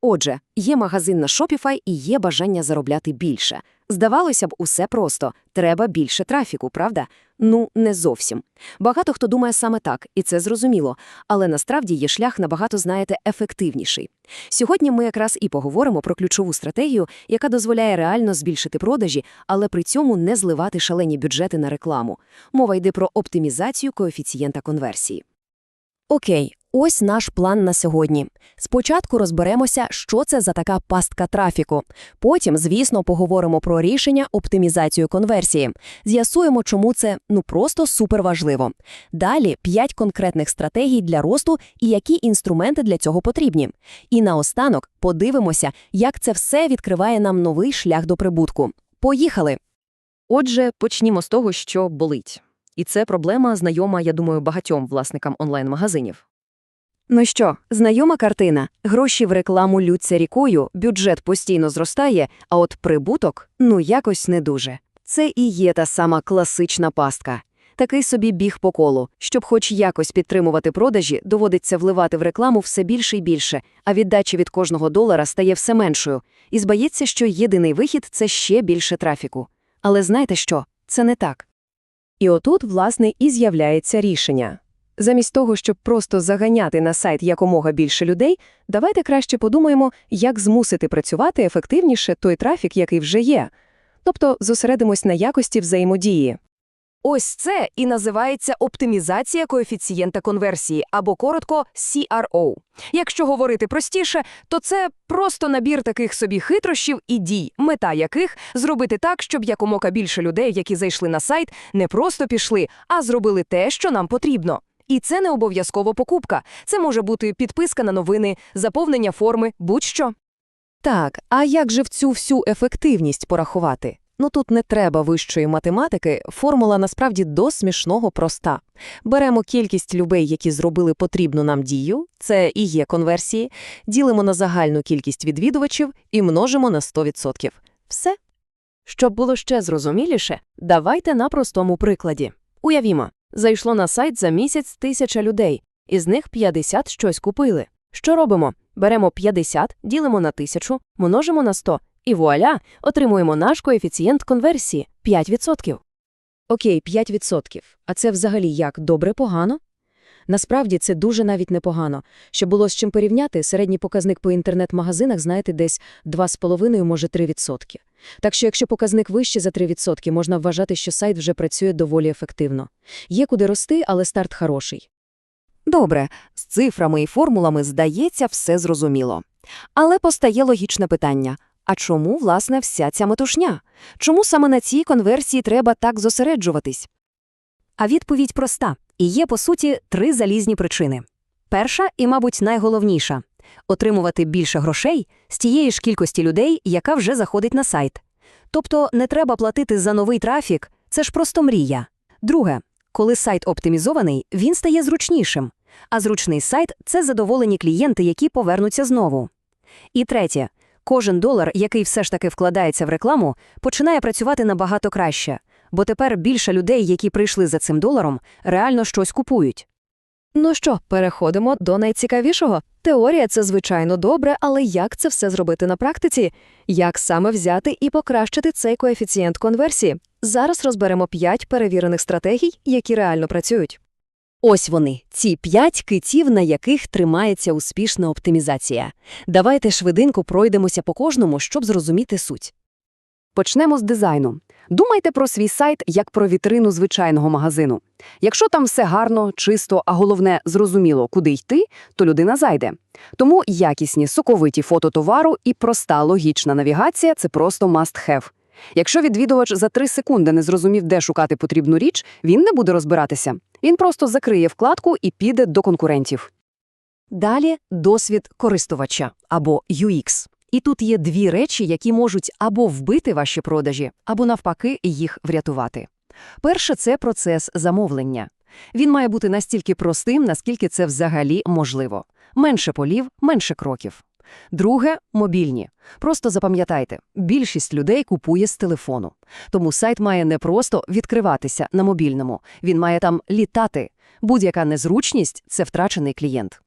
Отже, є магазин на Shopify і є бажання заробляти більше. Здавалося б, усе просто. Треба більше трафіку, правда? Ну, не зовсім. Багато хто думає саме так, і це зрозуміло. Але насправді є шлях набагато, знаєте, ефективніший. Сьогодні ми якраз і поговоримо про ключову стратегію, яка дозволяє реально збільшити продажі, але при цьому не зливати шалені бюджети на рекламу. Мова йде про оптимізацію коефіцієнта конверсії. Окей, ось наш план на сьогодні. Спочатку розберемося, що це за така пастка трафіку. Потім, звісно, поговоримо про рішення оптимізацію конверсії. З'ясуємо, чому це ну просто суперважливо. Далі п'ять конкретних стратегій для росту і які інструменти для цього потрібні. І наостанок подивимося, як це все відкриває нам новий шлях до прибутку. Поїхали! Отже, почнімо з того, що болить. І це проблема знайома, я думаю, багатьом власникам онлайн-магазинів. Ну що, знайома картина. Гроші в рекламу лються рікою, бюджет постійно зростає, а от прибуток ну якось не дуже. Це і є та сама класична пастка. Такий собі біг по колу. Щоб хоч якось підтримувати продажі, доводиться вливати в рекламу все більше і більше, а віддача від кожного долара стає все меншою. І збається, що єдиний вихід це ще більше трафіку. Але знаєте що? Це не так. І отут, власне, і з'являється рішення. Замість того, щоб просто заганяти на сайт якомога більше людей, давайте краще подумаємо, як змусити працювати ефективніше той трафік, який вже є. Тобто зосередимось на якості взаємодії. Ось це і називається оптимізація коефіцієнта конверсії, або коротко CRO. Якщо говорити простіше, то це просто набір таких собі хитрощів і дій, мета яких зробити так, щоб якомога більше людей, які зайшли на сайт, не просто пішли, а зробили те, що нам потрібно. І це не обов'язково покупка. Це може бути підписка на новини, заповнення форми, будь-що. Так, а як же в цю всю ефективність порахувати? Ну тут не треба вищої математики, формула насправді до смішного проста. Беремо кількість людей, які зробили потрібну нам дію, це і є конверсії, ділимо на загальну кількість відвідувачів і множимо на 100%. Все. Щоб було ще зрозуміліше, давайте на простому прикладі. Уявімо, зайшло на сайт за місяць тисяча людей, із них 50 щось купили. Що робимо? Беремо 50, ділимо на 1000, множимо на 100, і вуаля, отримуємо наш коефіцієнт конверсії 5%. Окей, 5%. А це взагалі як, добре, погано? Насправді це дуже навіть непогано. Щоб було з чим порівняти, середній показник по інтернет-магазинах, знаєте, десь 2,5, може 3%. Так що якщо показник вище за 3%, можна вважати, що сайт вже працює доволі ефективно. Є куди рости, але старт хороший. Добре, з цифрами і формулами, здається, все зрозуміло. Але постає логічне питання. А чому, власне, вся ця метушня? Чому саме на цій конверсії треба так зосереджуватись? А відповідь проста. І є, по суті, три залізні причини. Перша і, мабуть, найголовніша – отримувати більше грошей з тієї ж кількості людей, яка вже заходить на сайт. Тобто не треба платити за новий трафік, це ж просто мрія. Друге, коли сайт оптимізований, він стає зручнішим. А зручний сайт – це задоволені клієнти, які повернуться знову. І третє, кожен долар, який все ж таки вкладається в рекламу, починає працювати набагато краще, бо тепер більше людей, які прийшли за цим доларом, реально щось купують. Ну що, переходимо до найцікавішого. Теорія це, звичайно, добре, але як це все зробити на практиці? Як саме взяти і покращити цей коефіцієнт конверсії? Зараз розберемо п'ять перевірених стратегій, які реально працюють. Ось вони, ці п'ять китів, на яких тримається успішна оптимізація. Давайте швиденько пройдемося по кожному, щоб зрозуміти суть. Почнемо з дизайну. Думайте про свій сайт як про вітрину звичайного магазину. Якщо там все гарно, чисто, а головне, зрозуміло, куди йти, то людина зайде. Тому якісні соковиті фото товару і проста логічна навігація це просто must have. Якщо відвідувач за 3 секунди не зрозумів, де шукати потрібну річ, він не буде розбиратися. Він просто закриє вкладку і піде до конкурентів. Далі досвід користувача або UX. І тут є дві речі, які можуть або вбити ваші продажі, або навпаки їх врятувати. Перше це процес замовлення. Він має бути настільки простим, наскільки це взагалі можливо. Менше полів, менше кроків. Друге мобільні. Просто запам'ятайте, більшість людей купує з телефону. Тому сайт має не просто відкриватися на мобільному, він має там літати. Будь-яка незручність це втрачений клієнт.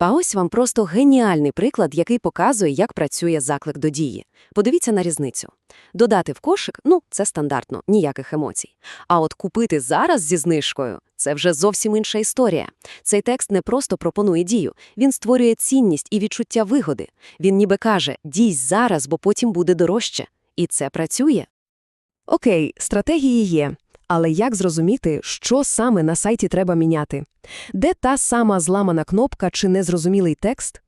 А ось вам просто геніальний приклад, який показує, як працює заклик до дії. Подивіться на різницю. Додати в кошик, ну, це стандартно, ніяких емоцій. А от купити зараз зі знижкою – це вже зовсім інша історія. Цей текст не просто пропонує дію, він створює цінність і відчуття вигоди. Він ніби каже «дій зараз, бо потім буде дорожче». І це працює. Окей, стратегії є. Але як зрозуміти, що саме на сайті треба міняти? Де та сама зламана кнопка чи незрозумілий текст?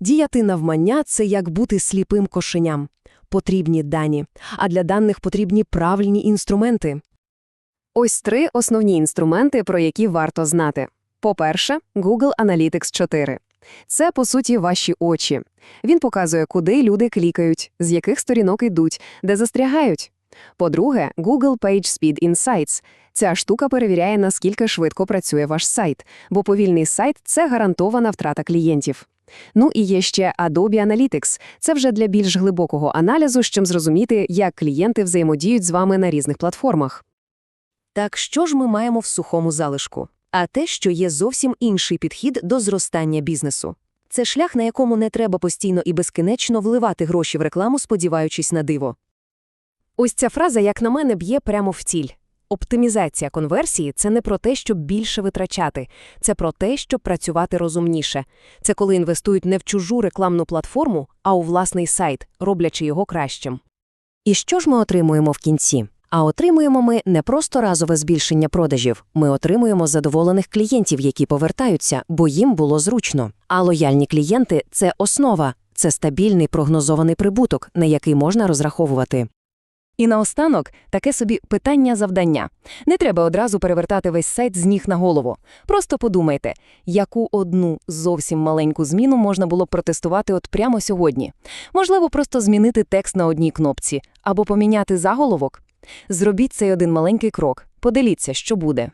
Діяти навмання – це як бути сліпим кошеням. Потрібні дані, а для даних потрібні правильні інструменти. Ось три основні інструменти, про які варто знати. По-перше, Google Analytics 4. Це, по суті, ваші очі. Він показує, куди люди клікають, з яких сторінок йдуть, де застрягають. По-друге, Google PageSpeed Insights. Ця штука перевіряє, наскільки швидко працює ваш сайт, бо повільний сайт – це гарантована втрата клієнтів. Ну і є ще Adobe Analytics. Це вже для більш глибокого аналізу, щоб зрозуміти, як клієнти взаємодіють з вами на різних платформах. Так що ж ми маємо в сухому залишку? А те, що є зовсім інший підхід до зростання бізнесу. Це шлях, на якому не треба постійно і безкінечно вливати гроші в рекламу, сподіваючись на диво. Ось ця фраза, як на мене, б'є прямо в ціль. Оптимізація конверсії – це не про те, щоб більше витрачати, це про те, щоб працювати розумніше. Це коли інвестують не в чужу рекламну платформу, а у власний сайт, роблячи його кращим. І що ж ми отримуємо в кінці? А отримуємо ми не просто разове збільшення продажів, ми отримуємо задоволених клієнтів, які повертаються, бо їм було зручно. А лояльні клієнти – це основа, це стабільний прогнозований прибуток, на який можна розраховувати. І наостанок таке собі питання-завдання. Не треба одразу перевертати весь сайт з ніг на голову. Просто подумайте, яку одну зовсім маленьку зміну можна було б протестувати от прямо сьогодні. Можливо, просто змінити текст на одній кнопці або поміняти заголовок. Зробіть цей один маленький крок, подивіться, що буде.